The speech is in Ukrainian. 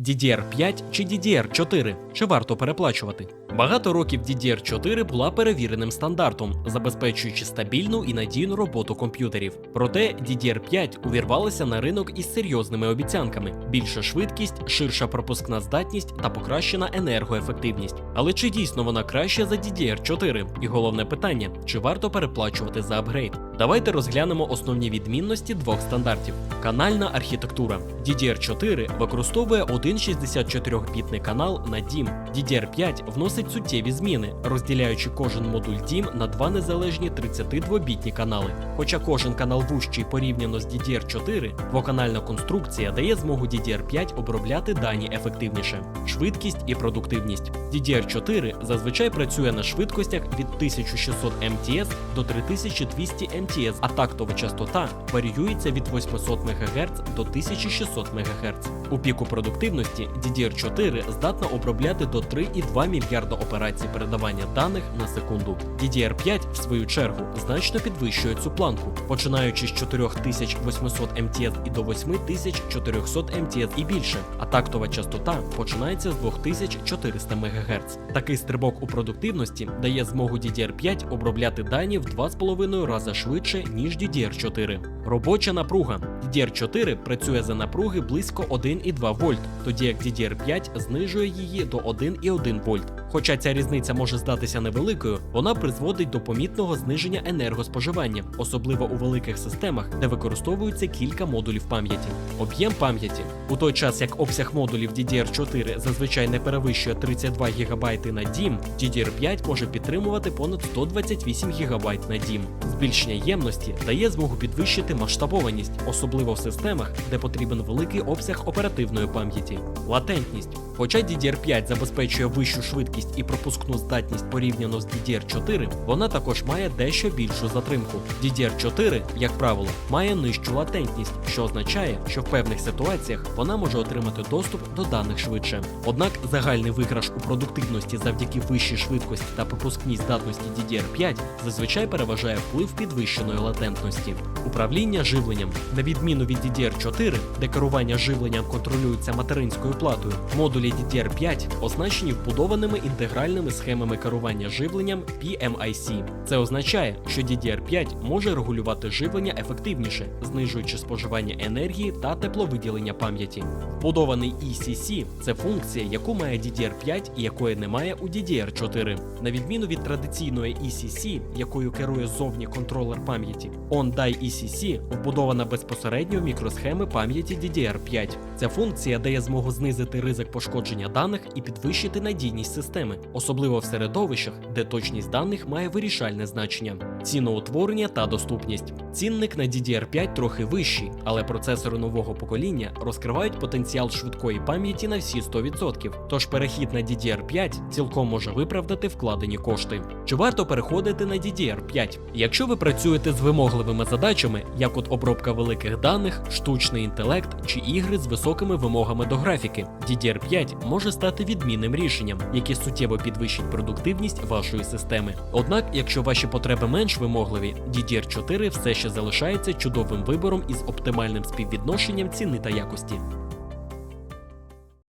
DDR5 чи DDR4? Чи варто переплачувати? Багато років DDR4 була перевіреним стандартом, забезпечуючи стабільну і надійну роботу комп'ютерів. Проте DDR5 увірвалася на ринок із серйозними обіцянками: більша швидкість, ширша пропускна здатність та покращена енергоефективність. Але чи дійсно вона краща за DDR4? І головне питання: чи варто переплачувати за апгрейд? Давайте розглянемо основні відмінності двох стандартів. Канальна архітектура DDR4 використовує один 64-бітний канал на DIMM. DDR5 вносить суттєві зміни, розділяючи кожен модуль DIMM на два незалежні 32-бітні канали. Хоча кожен канал вущий порівняно з DDR4, двоканальна конструкція дає змогу DDR5 обробляти дані ефективніше. Швидкість і продуктивність. DDR4 зазвичай працює на швидкостях від 1600 МТС до 3200 МТС, а тактова частота варіюється від 800 МГц до 1600 МГц. У піку продуктивності DDR4 здатна обробляти до 3,2 мільярда операцій передавання даних на секунду. DDR5, в свою чергу, значно підвищує цю планку, починаючи з 4800 МТС і до 8400 МТС і більше, а тактова частота починається з 2400 МГц. Такий стрибок у продуктивності дає змогу DDR5 обробляти дані в 2,5 рази швидше, ніж DDR4. Робоча напруга. DDR4 працює за напруги близько 1,2 вольт, тоді як DDR5 знижує її до 1,1 вольт. Хоча ця різниця може здатися невеликою, вона призводить до помітного зниження енергоспоживання, особливо у великих системах, де використовується кілька модулів пам'яті. Об'єм пам'яті у той час як обсяг модулів DDR4 зазвичай не перевищує 32 ГБ на DIMM, DDR5 може підтримувати понад 128 ГБ на DIMM. Збільшення ємності дає змогу підвищити масштабованість, особливо в системах, де потрібен великий обсяг оперативної пам'яті. Латентність. Хоча DDR5 забезпечує вищу швидкість і пропускну здатність порівняно з DDR4, вона також має дещо більшу затримку. DDR4, як правило, має нижчу латентність, що означає, що в певних ситуаціях вона може отримати доступ до даних швидше. Однак загальний виграш у продуктивності завдяки вищій швидкості та пропускній здатності DDR5 зазвичай переважає вплив підвищеної латентності. Управління живленням. На відміну від DDR4, де керування живленням контролюється материнською платою, модулі DDR5 оснащені вбудованими інтегральними схемами керування живленням PMIC. Це означає, що DDR5 може регулювати живлення ефективніше, знижуючи споживання енергії та тепловиділення пам'яті. Вбудований ECC – це функція, яку має DDR5 і якої немає у DDR4. На відміну від традиційної ECC, якою керує зовні контролер пам'яті, OnDie ECC вбудована безпосередньо в мікросхеми пам'яті DDR5. Ця функція дає змогу знизити ризик пошкодження даних і підвищити надійність системи, особливо в середовищах, де точність даних має вирішальне значення. Ціноутворення та доступність. Цінник на DDR5 трохи вищий, але процесори нового покоління розкривають потенціал швидкої пам'яті на всі 100%. Тож перехід на DDR5 цілком може виправдати вкладені кошти. Чи варто переходити на DDR5? Якщо ви працюєте з вимогливими задачами, як от обробка великих даних, штучний інтелект чи ігри з високими вимогами до графіки, DDR5 може стати відмінним рішенням, яке суттєво підвищить продуктивність вашої системи. Однак, якщо ваші потреби менш вимогливі, DDR4 все ще залишається чудовим вибором із оптимальним співвідношенням ціни та якості.